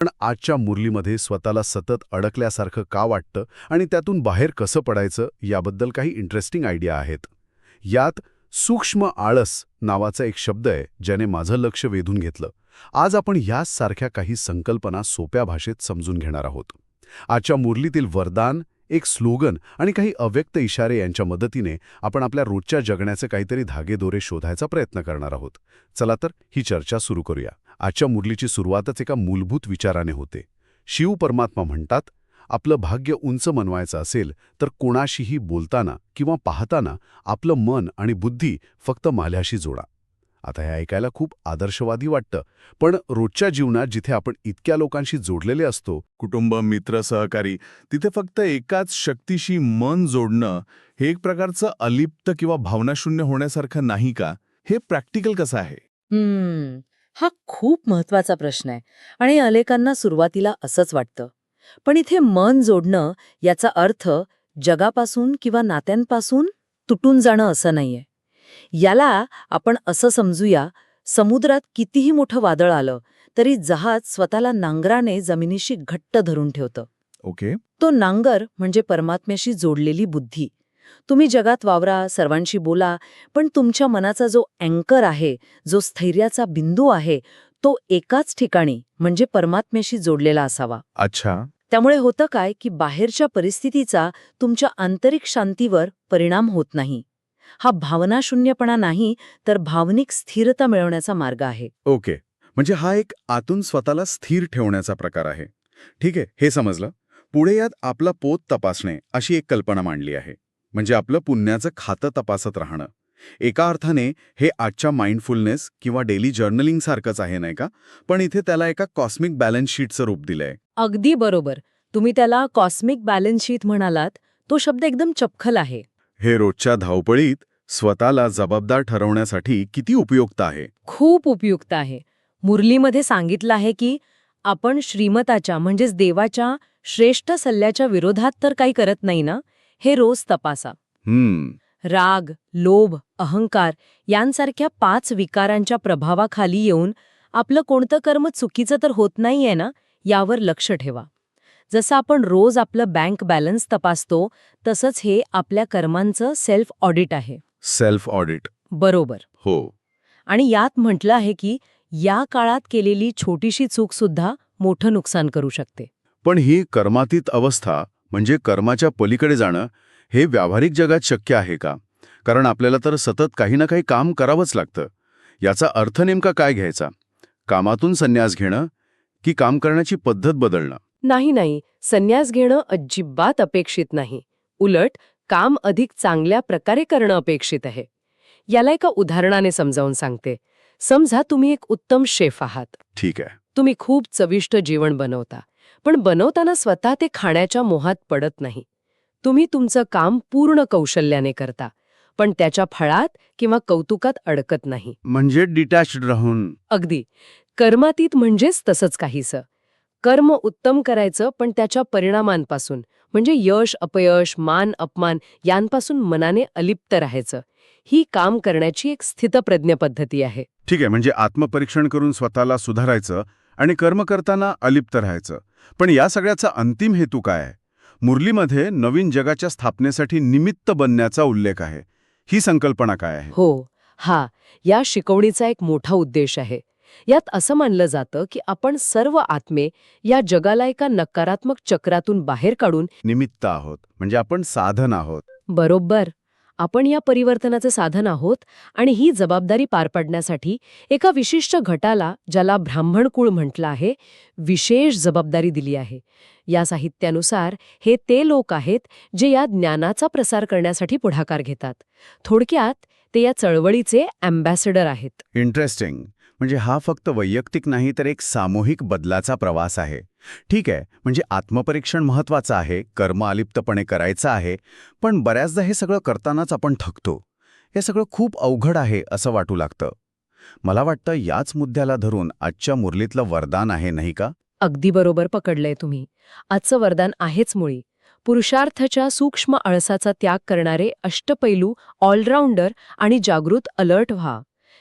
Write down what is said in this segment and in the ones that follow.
पण आजच्या मुरलीमध्ये स्वतःला सतत अडकल्यासारखं का वाटतं आणि त्यातून बाहेर कसं पडायचं याबद्दल काही इंटरेस्टिंग आयडिया आहेत. यात सूक्ष्म आळस नावाचा एक शब्द आहे ज्याने माझं लक्ष वेधून घेतलं. आज आपण यासारख्या काही संकल्पना सोप्या भाषेत समजून घेणार आहोत. आजच्या मुरलीतील वरदान एक स्लोगन आणि काही अव्यक्त इशारे यांच्या मदतीने आपण आपल्या रोजच्या जगण्याचे काहीतरी धागेदोरे शोधायचा प्रयत्न करणार आहोत. चला तर ही चर्चा सुरू करूया. आजच्या मुरलीची सुरुवातच एका मूलभूत विचाराने होते. शिव परमात्मा म्हणतात आपलं भाग्य उंच मनवायचं असेल तर कोणाशीही बोलताना किंवा पाहताना आपलं मन आणि बुद्धी फक्त माल्याशी जोडा. आता हे ऐकायला खूप आदर्शवादी वाटतं. पण रोजच्या जीवनात जिथे आपण इतक्या लोकांशी जोडलेले असतो कुटुंब मित्र सहकारी तिथे फक्त एकाच शक्तीशी मन जोडणं हे एक प्रकारचं अलिप्त किंवा भावनाशून्य होण्यासारखं नाही का? हे प्रॅक्टिकल कसं आहे? हम्म हा खूप महत्त्वाचा प्रश्न आहे आणि अनेकांना सुरुवातीला असंच वाटतं. पण इथे मन जोडणं याचा अर्थ जगापासून किंवा नात्यांपासून तुटून जाणं असं नाहीये. याला आपण असं समजूया समुद्रात कितीही मोठं वादळ आलं तरी जहाज स्वतःला नांगराने जमिनीशी घट्ट धरून ठेवतं. ओके. तो नांगर म्हणजे परमात्म्याशी जोडलेली बुद्धी. तुम्ही जगात वावरा सर्वांशी बोला पण तुमच्या मनाचा जो अँकर आहे जो स्थैर्याचा बिंदू आहे तो एकाच ठिकाणी म्हणजे परमात्म्याशी जोडलेला असावा. अच्छा. त्यामुळे होतं काय की बाहेरच्या परिस्थितीचा तुमच्या आंतरिक शांतीवर परिणाम होत नाही. हा भावनाशून्यपणा नाही तर भावनिक स्थिरता मिळवण्याचा मार्ग आहे. ओके. म्हणजे हा एक आतून स्वतःला स्थिर ठेवण्याचा प्रकार आहे. ठीक आहे हे समजलं? पुढे यात आपला पोत तपासणे अशी एक कल्पना मांडली आहे. म्हणजे आपलं पुण्याचं खातं तपासत राहणं. एका अर्थाने हे आजच्या माइंडफुलनेस किंवा डेली जर्नलिंग सारखंच आहे नाही का? पण इथे त्याला एका कॉस्मिक बॅलन्स शीटचं रूप दिलंय. अगदी बरोबर. तुम्ही त्याला कॉस्मिक बॅलन्स शीट म्हणालात तो शब्द एकदम चपखल आहे. हे रोजच्या धावपळीत स्वतःला जबाबदार ठरवण्यासाठी किती उपयुक्त आहे? खूप उपयुक्त आहे. मुरलीमध्ये सांगितलं आहे की आपण श्रीमताच्या म्हणजेच देवाच्या श्रेष्ठ सल्ल्याच्या विरोधात तर काही करत नाही ना? हे रोज तपासा. हम्म. राग लोभ अहंकार यांसारख्या पाच विकारांच्या प्रभावाखाली येऊन आपलं कोणतं कर्म चुकीचं तर होत नाहीये ना? यावर लक्ष ठेवा. जसं आपण रोज आपलं बँक बॅलन्स तपासतो तसंच हे आपल्या कर्मांचं सेल्फ ऑडिट आहे. सेल्फ ऑडिट बरोबर. हो. आणि यात म्हटलं आहे की या काळात केलेली छोटीशी चूक सुद्धा मोठं नुकसान करू शकते. पण ही कर्मातीत अवस्था म्हणजे कर्माच्या पलीकडे जाणं हे व्यावहारिक जगात शक्य आहे का? कारण आपल्याला तर सतत काही ना काही काम करावंच लागतं. याचा अर्थ नेमका काय घ्यायचा? कामातून संन्यास घेणं की काम करण्याची पद्धत बदलणं? नाही नाही. संन्यास घेणं अजिबात अपेक्षित नाही. उलट काम अधिक चांगल्या प्रकारे करणं अपेक्षित आहे. याला एका उदाहरणाने समजावून सांगते. समजा तुम्ही एक उत्तम शेफ आहात. ठीक आहे. तुम्ही खूप चविष्ट जेवण बनवता. पण बनवताना स्वतः ते खाण्याच्या मोहात पडत नाही. तुम्ही तुमचं काम पूर्ण कौशल्याने करता पण त्याच्या फळात किंवा कौतुकात अडकत नाही. म्हणजे डिटॅच्ड राहून. अगदी. कर्मातीत म्हणजेच तसंच काहीसं. कर्म उत्तम करायचं पण त्याच्या परिणामांपासून. म्हणजे यश अपयश मान अपमान यांपासून मनाने अलिप्त राहायचं. ही काम करण्याची एक स्थितप्रज्ञ पद्धती आहे. ठीक आहे म्हणजे आत्मपरीक्षण करून स्वतःला सुधारायचं आणि कर्म करताना अलिप्त राहायचं. पण या सगळ्याचा अंतिम हेतू काय आहे? मुरलीमध्ये नवीन जगाच्या स्थापनेसाठी निमित्त बनण्याचा उल्लेख आहे. ही संकल्पना काय आहे? हो. हा या शिकवणीचा एक मोठा उद्देश आहे. यात असं मानलं जातं की आपण सर्व आत्मे या जगाला एका नकारात्मक चक्रातून बाहेर काढून निमित्त आहोत. म्हणजे आपण साधन आहोत. बरोबर. आपण या परिवर्तनाचे साधन आहोत आणि ही जबाबदारी पार पाडण्यासाठी एका विशिष्ट गटाला ज्याला ब्राह्मण कुळ म्हटलं आहे विशेष जबाबदारी दिली आहे. या साहित्यानुसार हे ते लोक आहेत जे या ज्ञानाचा प्रसार करण्यासाठी पुढाकार घेतात. थोडक्यात ते या चळवळीचे अँबॅसेडर आहेत. इंटरेस्टिंग म्हणजे हा फक्त वैयक्तिक नाही तर एक सामूहिक बदलाचा प्रवास आहे. ठीक आहे म्हणजे आत्मपरीक्षण महत्वाचं आहे कर्म अलिप्तपणे करायचं आहे पण बऱ्याचदा हे सगळं करतानाच आपण थकतो. हे सगळं खूप अवघड आहे असं वाटू लागतं. मला वाटतं याच मुद्द्याला धरून आजच्या मुरलीतलं वरदान आहे नाही का? अगदी बरोबर पकडलंय तुम्ही. आजचं वरदान आहेच मुळी. पुरुषार्थाच्या सूक्ष्म आळसाचा त्याग करणारे अष्टपैलू ऑलराऊंडर आणि जागृत अलर्ट व्हा.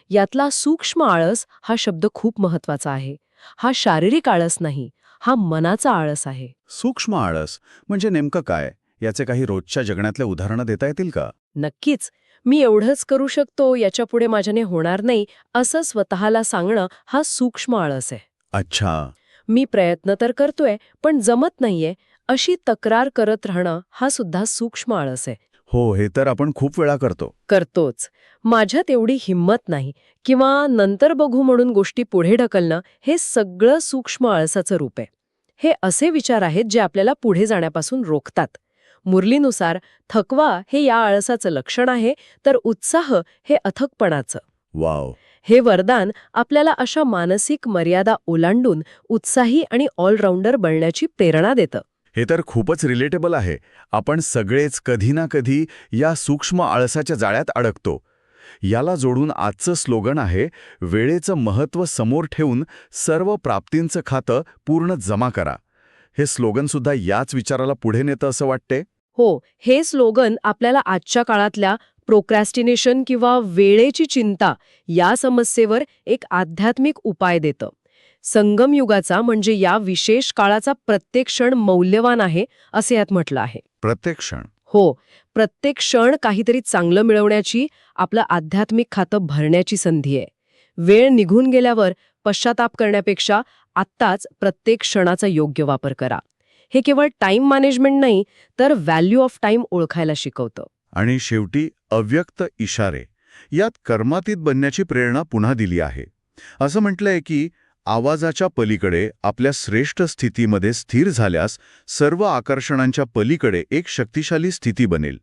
यातला सूक्ष्म आळस हा शब्द खूप महत्त्वाचा आहे. हा शारीरिक आळस नाही हा मनाचा आळस आहे. सूक्ष्म आळस म्हणजे नेमकं काय? याचे काही रोजच्या जगण्यातले उदाहरणं देता येतील का? नक्कीच. मी एवढंच करू शकतो याच्यापुढे माझ्याने होणार नाही असं स्वतःला सांगणं हा सूक्ष्म आळस आहे. अच्छा. मी प्रयत्न तर करतोय पण जमत नाहीये अशी तक्रार करत राहणं हा सुद्धा सूक्ष्म आळस आहे. हो हे तर आपण खूप वेळा करतो. करतोच. माझ्यात एवढी हिंमत नाही किंवा नंतर बघू म्हणून गोष्टी पुढे ढकलणं हे सगळं सूक्ष्म आळसाचं रूप आहे. हे असे विचार आहेत जे आपल्याला पुढे जाण्यापासून रोखतात. मुरलीनुसार थकवा हे या आळसाचं लक्षण आहे तर उत्साह हे अथकपणाचं. वाव. हे वरदान आपल्याला अशा मानसिक मर्यादा ओलांडून उत्साही आणि ऑलराऊंडर बनण्याची प्रेरणा देतं. हे तर खूपच रिलेटेबल आहे. आपण सगळेच कधी ना कधी या सूक्ष्म आळसाच्या जाळ्यात अडकतो. याला जोडून आजचं स्लोगन आहे वेळेचं महत्त्व समोर ठेवून सर्व प्राप्तींचं खातं पूर्ण जमा करा. हे स्लोगनसुद्धा याच विचाराला पुढे नेतं असं वाटते हो हे स्लोगन आपल्याला आजच्या काळातल्या प्रोक्रॅस्टिनेशन किंवा वेळेची चिंता या समस्येवर एक आध्यात्मिक उपाय देतं. संगमयुगाचा म्हणजे या विशेष काळाचा प्रत्येक क्षण मौल्यवान आहे असे यात म्हटलं आहे. प्रत्येक क्षण. हो प्रत्येक क्षण काहीतरी चांगलं मिळवण्याची आपलं आध्यात्मिक खातं भरण्याची संधी आहे. वेळ निघून गेल्यावर पश्चाताप करण्यापेक्षा आत्ताच प्रत्येक क्षणाचा योग्य वापर करा. हे केवळ टाइम मॅनेजमेंट नाही तर व्हॅल्यू ऑफ टाइम ओळखायला शिकवतं. आणि शेवटी अव्यक्त इशारे यात कर्मातीत बनण्याची प्रेरणा पुन्हा दिली आहे. असं म्हटलंय की आवाजाच्या पलीकडे आपल्या श्रेष्ठ स्थितीमध्ये स्थिर झाल्यास सर्व आकर्षणांच्या पलीकडे एक शक्तिशाली स्थिती बनेल.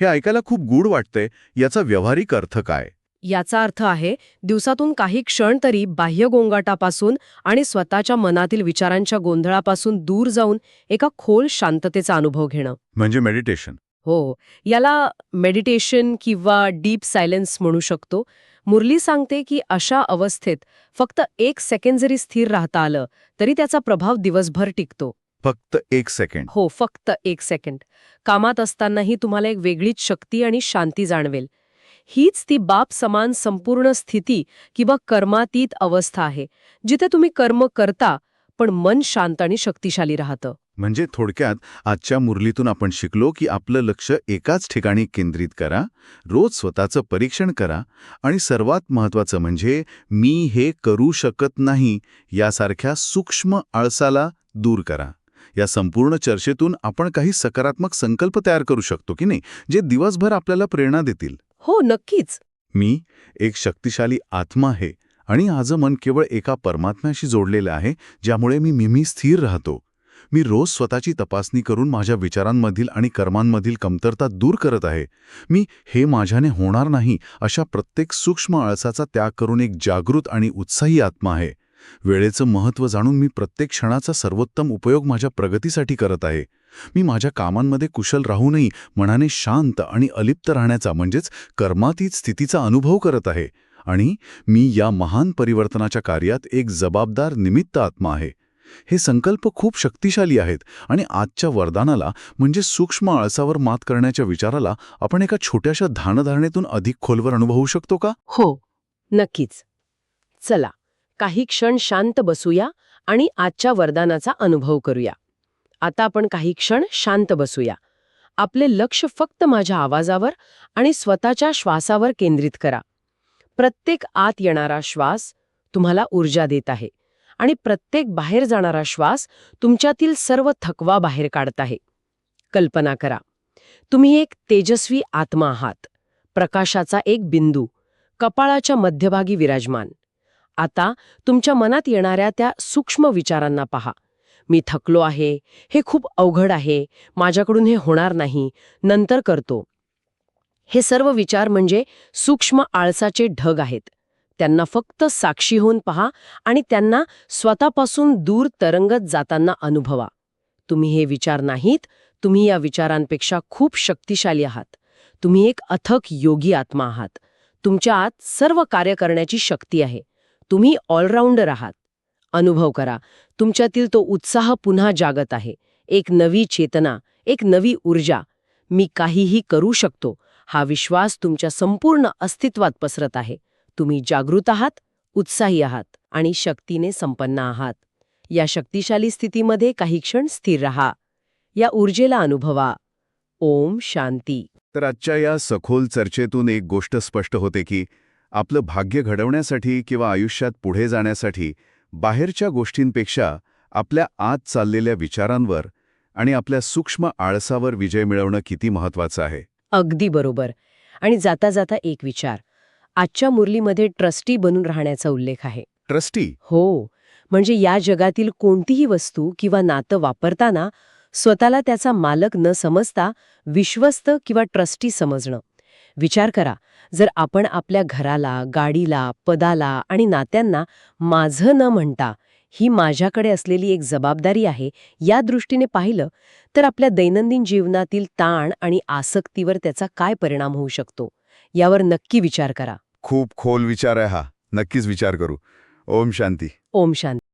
हे ऐकायला खूप गूढ वाटतंय याचा व्यावहारिक अर्थ काय? याचा अर्थ आहे दिवसातून काही क्षण तरी बाह्य गोंगाटापासून आणि स्वतःच्या मनातील विचारांच्या गोंधळापासून दूर जाऊन एका खोल शांततेचा अनुभव घेणं. म्हणजे मेडिटेशन हो याला मेडिटेशन किंवा डीप सायलेन्स म्हणू शकतो. मुरली सांगते की अशा अवस्थेत फक्त एक सेकंड जरी स्थिर राहता आलं तरी त्याचा प्रभाव दिवसभर टिकतो. फक्त एक सेकंड. हो फक्त एक सेकंड. कामात असतानाही तुम्हाला एक वेगळीच शक्ती आणि शांती जाणवेल. हीच ती बाप समान संपूर्ण स्थिती किंवा कर्मातीत अवस्था आहे जिथे तुम्ही कर्म करता पण मन शांत आणि शक्तिशाली राहतं. म्हणजे थोडक्यात आजच्या मुरलीतून आपण शिकलो की आपलं लक्ष एकाच ठिकाणी केंद्रित करा रोज स्वतःचं परीक्षण करा आणि सर्वात महत्त्वाचं म्हणजे मी हे करू शकत नाही यासारख्या सूक्ष्म आळसाला दूर करा. या संपूर्ण चर्चेतून आपण काही सकारात्मक संकल्प तयार करू शकतो की नाही जे दिवसभर आपल्याला प्रेरणा देतील. हो नक्कीच. मी एक शक्तिशाली आत्मा आहे आणि माझं मन केवळ एका परमात्म्याशी जोडलेलं आहे ज्यामुळे मी नेहमी स्थिर राहतो. मी रोज स्वतःची तपासणी करून माझ्या विचारांमधील आणि कर्मांमधील कमतरता दूर करत आहे. मी हे माझ्याने होणार नाही अशा प्रत्येक सूक्ष्म आळसाचा त्याग करून एक जागृत आणि उत्साही आत्मा आहे. वेळेचं महत्त्व जाणून मी प्रत्येक क्षणाचा सर्वोत्तम उपयोग माझ्या प्रगतीसाठी करत आहे. मी माझ्या कामांमध्ये कुशल राहूनही मनाने शांत आणि अलिप्त राहण्याचा म्हणजेच कर्मातीत स्थितीचा अनुभव करत आहे. आणि मी या महान परिवर्तनाच्या कार्यात एक जबाबदार निमित्त आत्मा आहे. हे संकल्प खूप शक्तिशाली आहेत आणि आजच्या वरदानाला म्हणजे सूक्ष्म आळसावर मात करण्याच्या विचाराला आपण एका छोट्याशा धानधारणेतून अधिक खोलवर अनुभवू शकतो का? हो नक्कीच. चला काही क्षण शांत बसूया आणि आजच्या वरदानाचा अनुभव करूया. आता आपण काही क्षण शांत बसूया. आपले लक्ष फक्त माझ्या आवाजावर आणि स्वतःच्या श्वासावर केंद्रित करा. प्रत्येक आत येणारा श्वास तुम्हाला ऊर्जा देत आहे. आणि प्रत्येक बाहेर जाणारा श्वास तुमच्यातील सर्व थकवा बाहेर काढत आहे. कल्पना करा. तुम्ही एक तेजस्वी आत्मा आहात. प्रकाशाचा एक बिंदू. कपाळाच्या मध्यभागी विराजमान. आता तुमच्या मनात येणाऱ्या त्या सूक्ष्म विचारांना पहा. मी थकलो आहे. हे खूप अवघड आहे. माझ्याकडून हे होणार नाही. नंतर करतो. हे सर्व विचार म्हणजे सूक्ष्म आळसाचे ढग आहेत. त्यांना फक्त साक्षी होऊन पहा आणि त्यांना स्वतःपासून दूर तरंगत जाताना अनुभवा. तुम्ही हे विचार नाहीत तुम्ही या विचारांपेक्षा खूप शक्तिशाली आहात. तुम्ही एक अथक योगी आत्मा आहात. तुमच्या आत सर्व कार्य करण्याची शक्ती आहे. तुम्ही ऑलराऊंडर आहात. अनुभव करा तुमच्यातील तो उत्साह पुन्हा जागत आहे. एक नवी चेतना एक नवी ऊर्जा. मी काहीही करू शकतो. हा विश्वास तुमच्या संपूर्ण अस्तित्वात पसरत आहे. तुम्ही जागृत आहात उत्साही आहात आणि शक्तीने संपन्न आहात. या शक्तिशाली स्थितीमध्ये काही क्षण स्थिर रहा. या ऊर्जेला अनुभवा. ओम शांती. तर आजच्या या सखोल चर्चेतून एक गोष्ट स्पष्ट होते की आपलं भाग्य घडवण्यासाठी किंवा आयुष्यात पुढे जाण्यासाठी बाहेरच्या गोष्टींपेक्षा आपल्या आत चाललेल्या विचारांवर आणि आपल्या सूक्ष्म आळसावर विजय मिळवणं किती महत्वाचं आहे? अगदी बरोबर. आणि जाता जाता एक विचार. आजच्या मुरलीमध्ये ट्रस्टी बनून राहण्याचा उल्लेख आहे. ट्रस्टी? हो. म्हणजे या जगातील कोणतीही वस्तू किंवा नातं वापरताना स्वतःला त्याचा मालक न समजता विश्वस्त किंवा ट्रस्टी समजणं. विचार करा जर आपण आपल्या घराला गाडीला पदाला आणि नात्यांना माझं न म्हणता ही माझ्याकडे असलेली एक जबाबदारी आहे या दृष्टीने पाहिलं तर आपल्या दैनंदिन जीवनातील ताण आणि आसक्तीवर त्याचा काय परिणाम होऊ शकतो? यावर नक्की विचार करा. खूप खोल विचार आहे हा. नक्कीच विचार करू. ओम शांती. ओम शांती.